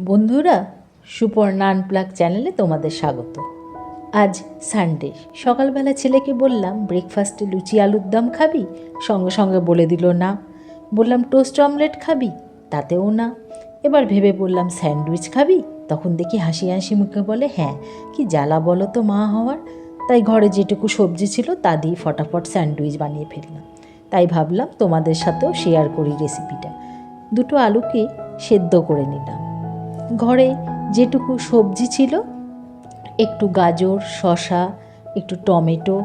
বন্ধুরা, সুপর্ণা আনপ্লাগ চ্যানেলে তোমাদের স্বাগত। আজ সানডে সকালবেলা ছেলেকে বললাম ব্রেকফাস্টে লুচি আলুর দম খাবি? সঙ্গে সঙ্গে বলে দিল, না। বললাম টোস্ট অমলেট খাবি? তাতেও না। এবার ভেবে বললাম স্যান্ডউইচ খাবি? তখন দেখি হাসি হাসি মুখে বলে হ্যাঁ কি জ্বালা বলো তো মা হওয়ার? তাই ঘরে যেটুকু সবজি ছিল, তা দিয়ে ফটাফট স্যান্ডউইচ বানিয়ে ফেললাম। তাই ভাবলাম, তোমাদের সাথেও শেয়ার করি রেসিপিটা দুটো আলুকে সেদ্ধ করে নিলাম। ঘরে যেটুকু সবজি ছিল, একটু গাজর শশা একটু টমেটো,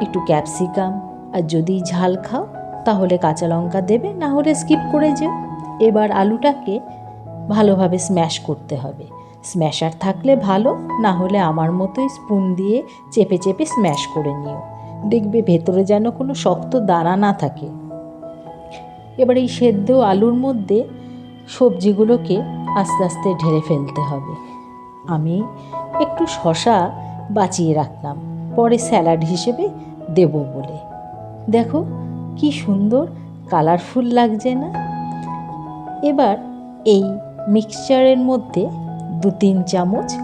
একটু ক্যাপসিকাম, আর যদি ঝাল খাও তাহলে কাঁচা লঙ্কা দেবে, না হলে স্কিপ করে যেও। এবার আলুটাকে ভালোভাবে স্ম্যাশ করতে হবে। স্ম্যাশার থাকলে ভালো, না হলে আমার মতোই স্পুন দিয়ে চেপে চেপে স্ম্যাশ করে নিও। দেখবে ভেতরে যেন কোনো শক্ত দানা না থাকে। এবার এই সেদ্ধ আলুর মধ্যে সবজিগুলোকে আস্তে আস্তে ঢেলে ফেলতে হবে। আমি একটু শশা বাঁচিয়ে রাখলাম, পরে স্যালাড হিসেবে দেব বলে। দেখো কি সুন্দর কালারফুল লাগছে না? এবার এই মিক্সচারের মধ্যে দু তিন চামচ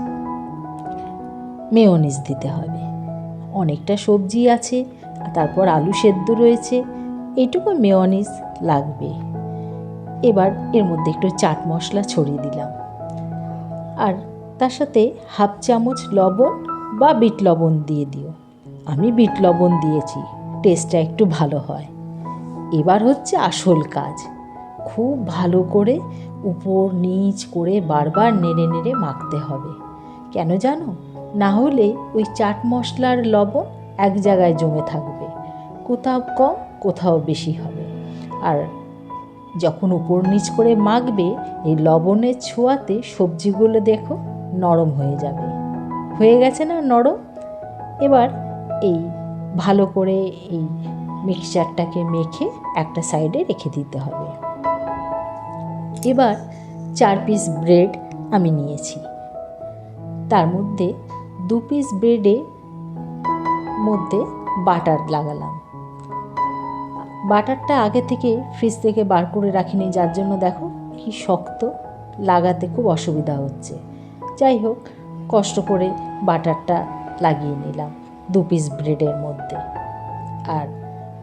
মেয়োনিজ দিতে হবে। অনেকটা সবজি আছে, তারপর আলু সেদ্ধ রয়েছে এইটুকু মেয়োনিজ লাগবে। এবার এর মধ্যে একটু চাট মশলা ছড়িয়ে দিলাম। আর তার সাথে হাফ চামচ লবণ বা বিট লবণ দিয়ে দিও। আমি বিট লবণ দিয়েছি, টেস্টটা একটু ভালো হয়। এবার হচ্ছে আসল কাজ। খুব ভালো করে উপর নিচ করে বারবার নেড়ে নেড়ে মাখতে হবে। কেন জানো? না হলে ওই চাট মশলার লবণ এক জায়গায় জমে থাকবে। কোথাও কম, কোথাও বেশি হবে। আর যখন উপর নিচ করে মাখবে, এই লবণের ছোঁয়াতে সবজিগুলো দেখো নরম হয়ে যাবে। হয়ে গেছে না নরম? এবার এই ভালো করে এই মিক্সচারটাকে মেখে একটা সাইডে রেখে দিতে হবে। এবার চার পিস ব্রেড আমি নিয়েছি। তার মধ্যে দু পিস ব্রেডে মধ্যে বাটার লাগালাম। বাটারটা আগে থেকে ফ্রিজ থেকে বার করে রাখিনি, যার জন্য দেখো কি শক্ত, লাগাতে খুব অসুবিধা হচ্ছে। যাই হোক, কষ্ট করে বাটারটা লাগিয়ে নিলাম দু পিস ব্রেডের মধ্যে। আর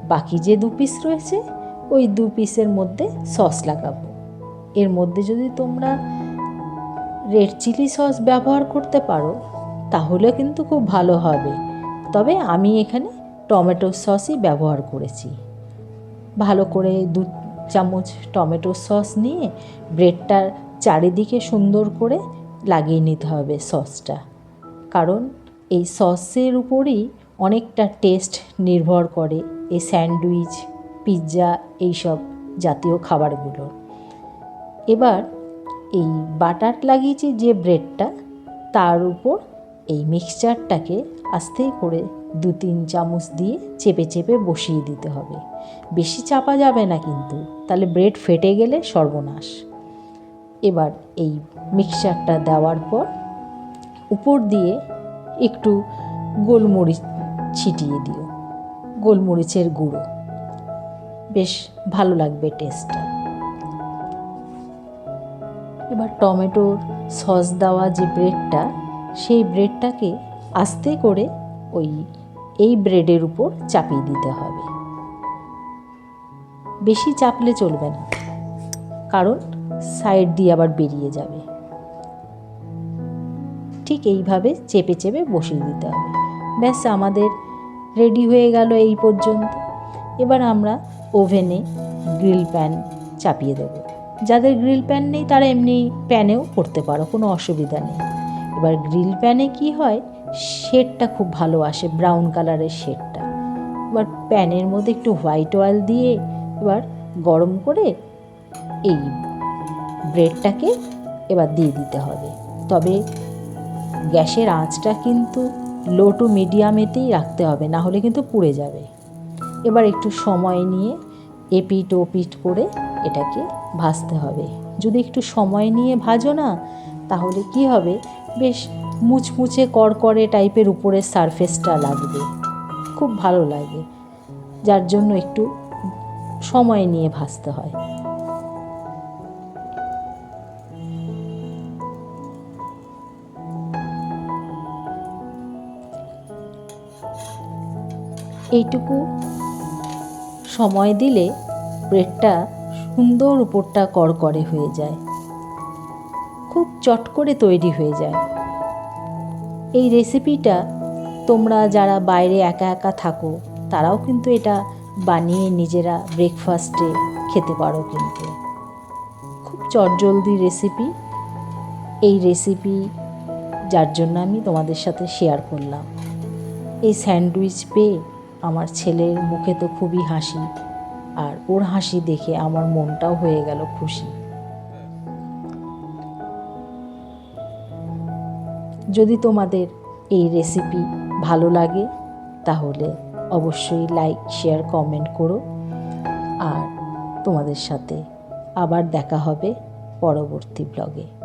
বাকি যে দু পিস রয়েছে, ওই দু পিসের মধ্যে সস লাগাবো। এর মধ্যে যদি তোমরা রেড চিলি সস ব্যবহার করতে পারো, তাহলে কিন্তু খুব ভালো হবে। তবে আমি এখানে টমেটো সসই ব্যবহার করেছি। ভালো করে দু চামচ টমেটো সস নিয়ে ব্রেডটার চারিদিকে সুন্দর করে লাগিয়ে নিতে হবে সসটা। কারণ এই সসের উপরই অনেকটা টেস্ট নির্ভর করে এই স্যান্ডউইচ, পিৎজা এইসব জাতীয় খাবারগুলো। এবার এই বাটার লাগিয়েছি যে ব্রেডটা, তার উপর এই মিক্সচারটাকে আস্তে করে দু তিন চামচ দিয়ে চেপে চেপে বসিয়ে দিতে হবে। বেশি চাপা যাবে না কিন্তু, তাহলে ব্রেড ফেটে গেলে সর্বনাশ। এবার এই মিক্সারটা দেওয়ার পর উপর দিয়ে একটু গোলমরিচ ছিটিয়ে দিও, গোলমরিচের গুঁড়ো। বেশ ভালো লাগবে টেস্টটা। এবার টমেটোর সস দেওয়া যে ব্রেডটা, সেই ব্রেডটাকে আস্তে করে ওই এই ব্রেডের উপর চাপিয়ে দিতে হবে। বেশি চাপলে চলবে না, কারণ সাইড দিয়ে আবার বেরিয়ে যাবে। ঠিক এইভাবে চেপে চেপে বসিয়ে দিতে হবে। ব্যাস, আমাদের রেডি হয়ে গেল এই পর্যন্ত। এবার আমরা ওভেনে গ্রিল প্যান চাপিয়ে দেবো। যাদের গ্রিল প্যান নেই, তারা এমনি প্যানেও করতে পারো, কোনো অসুবিধা নেই। এবার গ্রিল প্যানে কি হয় শেডটা খুব ভালো আসে ব্রাউন কালারের শেডটা। এবার প্যানের মধ্যে একটু হোয়াইট অয়েল দিয়ে এবার গরম করে এই ব্রেডটাকে এবার দিয়ে দিতে হবে। তবে গ্যাসের আঁচটা কিন্তু লো টু মিডিয়ামেতেই রাখতে হবে, না হলে কিন্তু পুড়ে যাবে। এবার একটু সময় নিয়ে এপিট ওপিট করে এটাকে ভাজতে হবে। যদি একটু সময় নিয়ে ভাজো না, তাহলে কি হবে? বেশ মুচমুচে কড়কড়ে টাইপের উপরের সারফেসটা লাগবে। খুব ভালো লাগে। যার জন্য একটু সময় নিয়ে ভাসতে হয়। এইটুকু সময় দিলে ব্রেডটা সুন্দর উপরটা কড়কড়ে হয়ে যায়। খুব চট করে তৈরি হয়ে যায়। এই রেসিপিটা তোমরা যারা বাইরে একা একা থাকো, তারাও কিন্তু এটা বানিয়ে নিজেরা ব্রেকফাস্টে খেতে পারো কিন্তু। খুব চটজলদি রেসিপি এই রেসিপি যার জন্য আমি তোমাদের সাথে শেয়ার করলাম। এই স্যান্ডউইচ পেয়ে আমার ছেলের মুখে তো খুবই হাসি, আর ওর হাসি দেখে আমার মনটাও হয়ে গেল খুশি। যদি তোমাদের এই রেসিপি ভালো লাগে, তাহলে অবশ্যই লাইক শেয়ার কমেন্ট করো। আর তোমাদের সাথে আবার দেখা হবে পরবর্তী ব্লগে